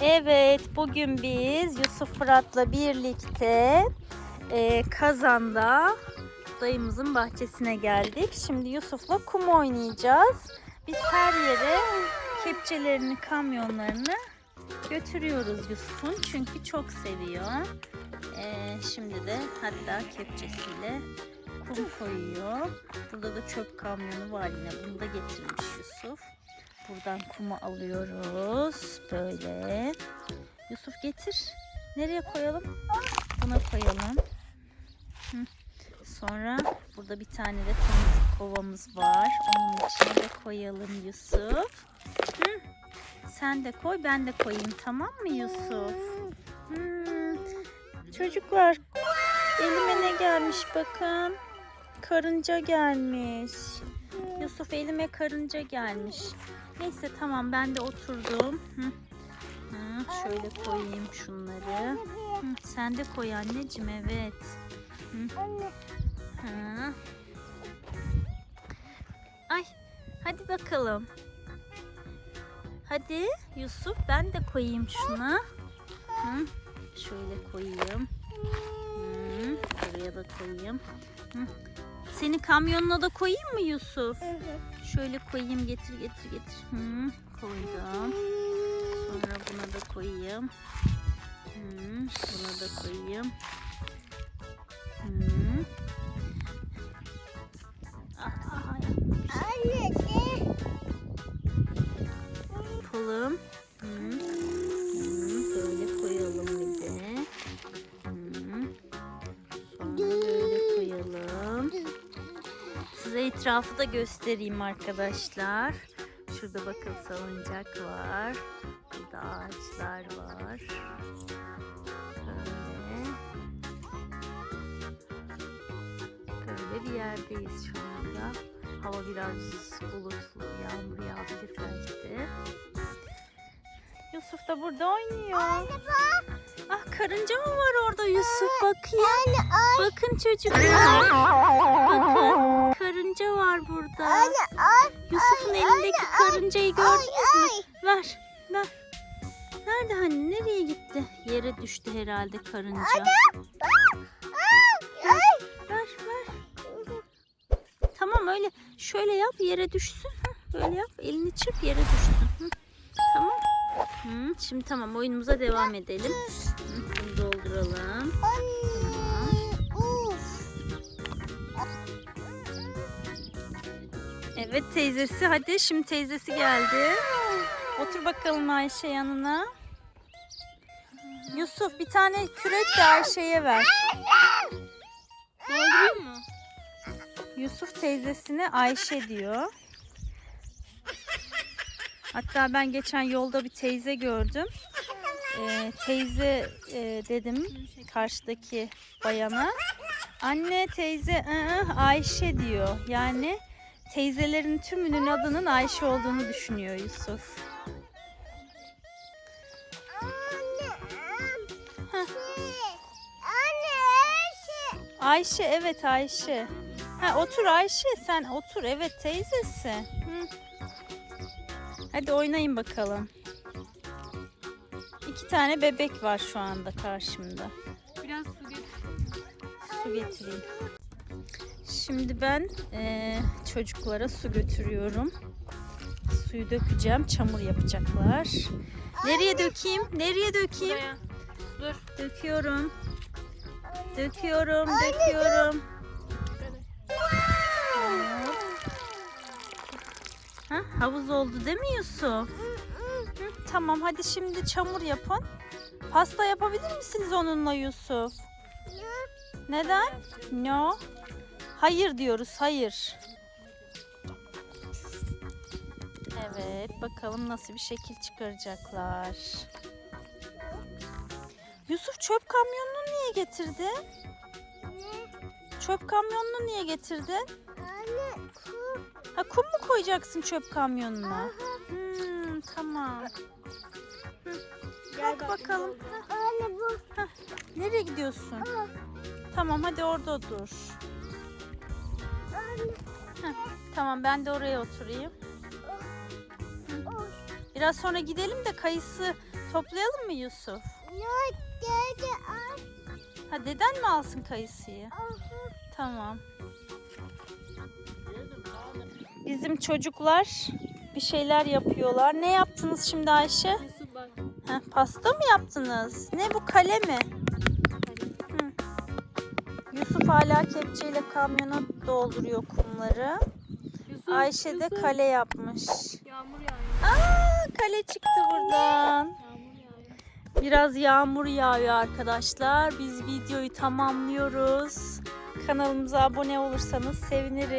Evet, bugün biz Yusuf Fırat'la birlikte e, kazanda dayımızın bahçesine geldik. Şimdi Yusuf'la kum oynayacağız. Biz her yere kepçelerini, kamyonlarını götürüyoruz Yusuf'un çünkü çok seviyor. E, şimdi de hatta kepçesiyle kum koyuyor. Burada da çöp kamyonu var yine. Bunu da getirmiş Yusuf. Buradan kumu alıyoruz. Böyle. Yusuf getir. Nereye koyalım? Buna koyalım. Sonra burada bir tane de temizlik kovamız var. Onun içine de koyalım Yusuf. Sen de koy ben de koyayım tamam mı Yusuf? Çocuklar elime ne gelmiş bakın. Karınca gelmiş. Yusuf elime karınca gelmiş. Neyse tamam ben de oturdum. Hı. Hı, şöyle koyayım şunları. Hı, sen de koy anneciğim evet. Anne. Hı. Ay hadi bakalım. Hadi Yusuf ben de koyayım şuna. Hı. Şöyle koyayım. Hı. Buraya da koyayım. Hı. Seni kamyonuna da koyayım mı Yusuf? Şöyle koyayım getir getir getir. Hı, koydum. Sonra buna da koyayım. Hı, buna da koyayım. Hı. Aa, Anne de. Etrafı da göstereyim arkadaşlar. Şurada bakın salıncak var. Burada ağaçlar var. Böyle. Böyle bir yerdeyiz şu anda. Hava biraz bulutlu, yağmur yağabilir belki. Yusuf da burada oynuyor. Anne bak. Ah karınca mı var orada Yusuf? Bakayım. Anne ay. Bakın çocuklar. Bakın karınca var burada. Anne ay. Yusuf'un ay, elindeki anne, karıncayı Ay gördünüz mü? ay. Ver, ver. Nerede hani? Nereye gitti? Yere düştü herhalde karınca. Ay. Ver, ver. Tamam öyle. Şöyle yap yere düşsün. Böyle yap. Elini çırp yere düşsün. Tamam. Şimdi tamam oyunumuza devam edelim. Bunu dolduralım. Evet teyzesi. Hadi şimdi teyzesi geldi. Otur bakalım Ayşe yanına. Yusuf bir tane kürek de Ayşe'ye ver. Doldurayım mı? Yusuf teyzesine Ayşe diyor. Hatta ben geçen yolda bir teyze gördüm. Ee, teyze e, dedim karşıdaki bayana. Anne teyze ı-ı, Ayşe diyor. Yani teyzelerin tümünün adının Ayşe olduğunu düşünüyor Yusuf. Şey. Ayşe evet Ayşe. Ha otur Ayşe sen otur evet teyzesi. Hı. Hadi oynayın bakalım. İki tane bebek var şu anda karşımda. Biraz su getir. Su getireyim. Şimdi ben eee, çocuklara su götürüyorum. Suyu dökeceğim. Çamur yapacaklar. Nereye dökeyim? Nereye dökeyim? Buraya. Dur. Döküyorum. Döküyorum, döküyorum. Ha, havuz oldu Yusuf? Hı, tamam hadi şimdi çamur yapın. Pasta yapabilir misiniz onunla Yusuf? Neden? No. Hayır diyoruz, hayır. Evet, bakalım nasıl bir şekil çıkaracaklar. Yusuf çöp kamyonunu niye getirdin? Çöp kamyonunu niye getirdin? Anne. Kum. Ha kum mu koyacaksın çöp kamyonuna? Hmm, tamam. Gel Bak bakalım. Anne bu. Nereye gidiyorsun? Tamam hadi orada dur. Tamam ben de oraya oturayım. Biraz sonra gidelim de kayısı toplayalım mı Yusuf? Ne dedi? Al. Ha deden mi alsın kayısıyı? Tamam. Bizim çocuklar bir şeyler yapıyorlar. Ne yaptınız şimdi Ayşe? Ha, pasta mı yaptınız? Ne bu kale mi? Yusuf hala kepçeyle kamyona dolduruyor kumları. Yusuf. Ayşe de Yusuf. kale yapmış. Yağmur yağıyor. Aa, kale çıktı buradan. Yağmur yağıyor. Biraz yağmur yağıyor arkadaşlar. Biz videoyu tamamlıyoruz. Kanalımıza abone olursanız seviniriz.